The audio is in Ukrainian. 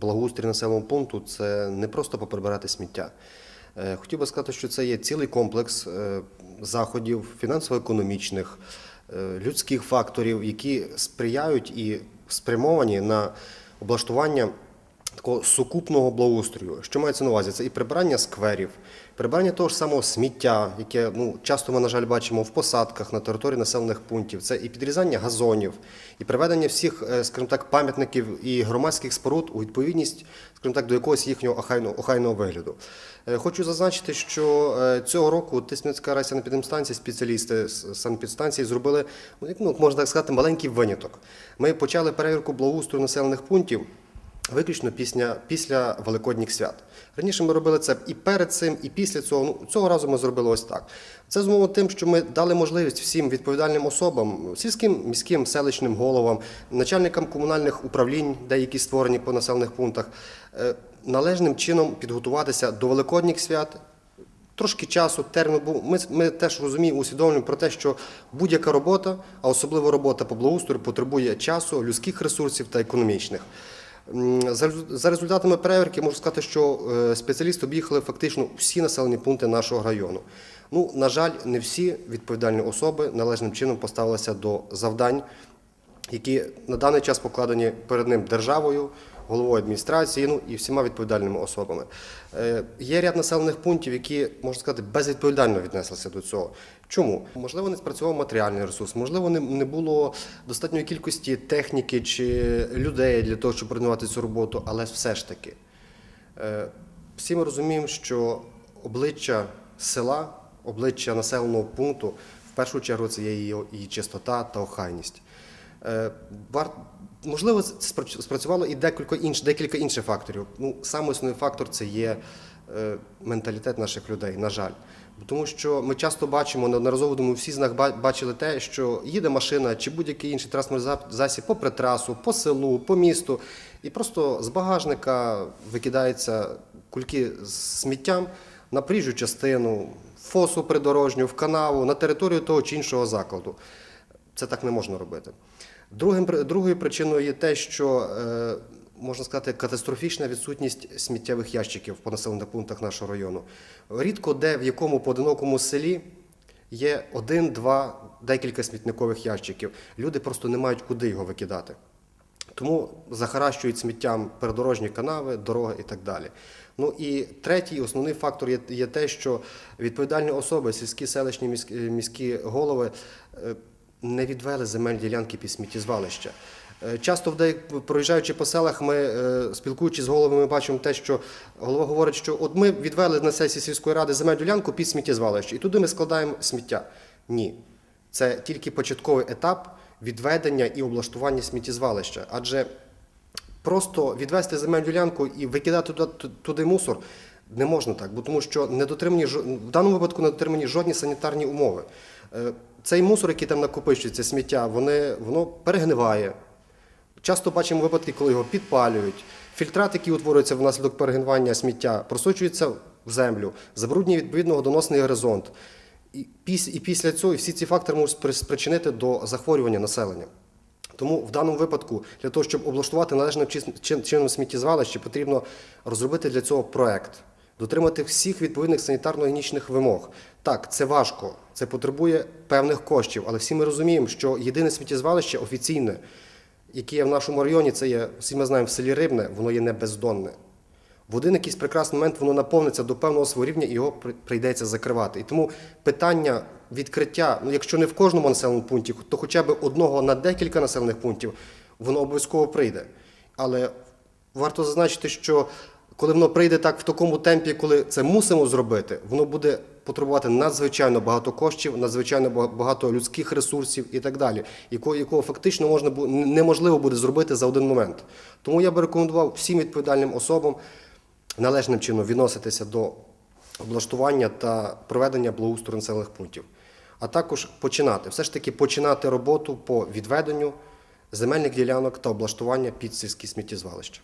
благоустрій населеного пункту це не просто поприбирати сміття. Е, Хотів би сказати, що це є цілий комплекс е, заходів фінансово-економічних, е, людських факторів, які сприяють і спрямовані на облаштування такого сукупного благоустрою. Що мається на увазі? Це і прибирання скверів, прибирання того ж самого сміття, яке ну, часто ми, на жаль, бачимо в посадках на території населених пунктів. Це і підрізання газонів, і приведення всіх, е, скажімо так, пам'ятників і громадських споруд у відповідність, скажімо так, до якогось їхнього охайного, охайного вигляду. Е, Хочу зазначити, що е, цього року Тисмінська райсанепідемстанція, спеціалісти з санепідстанції зробили, ну, ну, можна так сказати, маленький виняток. Ми почали перевірку благоустрою населених пунктів виключно після, після Великодніх свят. Раніше ми робили це і перед цим, і після цього. Ну, цього разу ми зробили ось так. Це зумовлено тим, що ми дали можливість всім відповідальним особам, сільським, міським, селищним головам, начальникам комунальних управлінь, деякі створені по населених пунктах, е, належним чином підготуватися до Великодніх свят. Трошки часу, термін був. Ми, ми теж розуміємо, усвідомлюємо про те, що будь-яка робота, а особливо робота по благоустрою, потребує часу, людських ресурсів та економічних. За, результатами перевірки можу сказати, що е, спеціалісти об'їхали фактично всі населені пункти нашого району. Ну, на жаль, не всі відповідальні особи належним чином поставилися до завдань, які на даний час покладені перед ним державою, головою адміністрації, ну і всіма відповідальними особами. Е, Є ряд населених пунктів, які, можна сказати, безвідповідально віднеслися до цього. Чому? Можливо, не спрацював матеріальний ресурс, можливо, не, було достатньої кількості техніки чи людей для того, щоб координувати цю роботу, але все ж таки. Е, Всі ми розуміємо, що обличчя села, обличчя населеного пункту в першу чергу це є її чистота та охайність. Е, Можливо, спрацювало і декілька інших, декілька інших факторів. Ну, саме основний фактор це є е, менталітет наших людей, на жаль. Тому що ми часто бачимо, неодноразово думаю, всі з нас бачили те, що їде машина чи будь-який інший транспортний за- засіб попри трасу, по селу, по місту, і просто з багажника викидаються кульки з сміттям на проїжджу частину, фосу придорожню, в канаву, на територію того чи іншого закладу. Це так не можна робити. Другим, другою причиною є те, що е, можна сказати, катастрофічна відсутність сміттєвих ящиків по населених пунктах нашого району. Рідко де в якому поодинокому селі є один, два, декілька смітникових ящиків. Люди просто не мають куди його викидати. Тому захаращують сміттям передорожні канави, дороги і так далі. Ну і третій основний фактор є, є те, що відповідальні особи, сільські селищні міські, голови е, не відвели земель ділянки під сміттєзвалища. Е, Часто проїжджаючи по селах, ми е, спілкуючись з головами, ми бачимо те, що голова говорить, що от ми відвели на сесії сільської ради земель ділянку під сміттєзвалище, і туди ми складаємо сміття. Ні, це тільки початковий етап відведення і облаштування сміттєзвалища. Адже просто відвести земельну ділянку і викидати туди, мусор не можна так, бо тому що не дотримані в даному випадку не дотримані жодні санітарні умови. Е, Цей мусор, який там накопичується, сміття, вони, воно перегниває. Часто бачимо випадки, коли його підпалюють. Фільтрат, який утворюється внаслідок перегнивання сміття, просочується в землю, забруднює відповідно водоносний горизонт. І після, і цього всі ці фактори можуть спричинити до захворювання населення. Тому в даному випадку, для того, щоб облаштувати належним чином сміттєзвалище, потрібно розробити для цього проект, дотримати всіх відповідних санітарно-гігієнічних вимог. Так, це важко, це потребує певних коштів, але всі ми розуміємо, що єдине сміттєзвалище офіційне, яке є в нашому районі, це є, всі ми знаємо, в селі Рибне, воно є не бездонне. В один якийсь прекрасний момент воно наповниться до певного свого рівня і його прийдеться закривати. І тому питання відкриття, ну якщо не в кожному населеному пункті, то хоча б одного на декілька населених пунктів, воно обов'язково прийде. Але варто зазначити, що коли воно прийде так в такому темпі, коли це мусимо зробити, воно буде потребувати надзвичайно багато коштів, надзвичайно багато людських ресурсів і так далі, якого, якого фактично можна неможливо буде зробити за один момент. Тому я би рекомендував всім відповідальним особам належним чином відноситися до облаштування та проведення благоустрою населених пунктів, а також починати, все ж таки починати роботу по відведенню земельних ділянок та облаштування під сільські сміттєзвалища.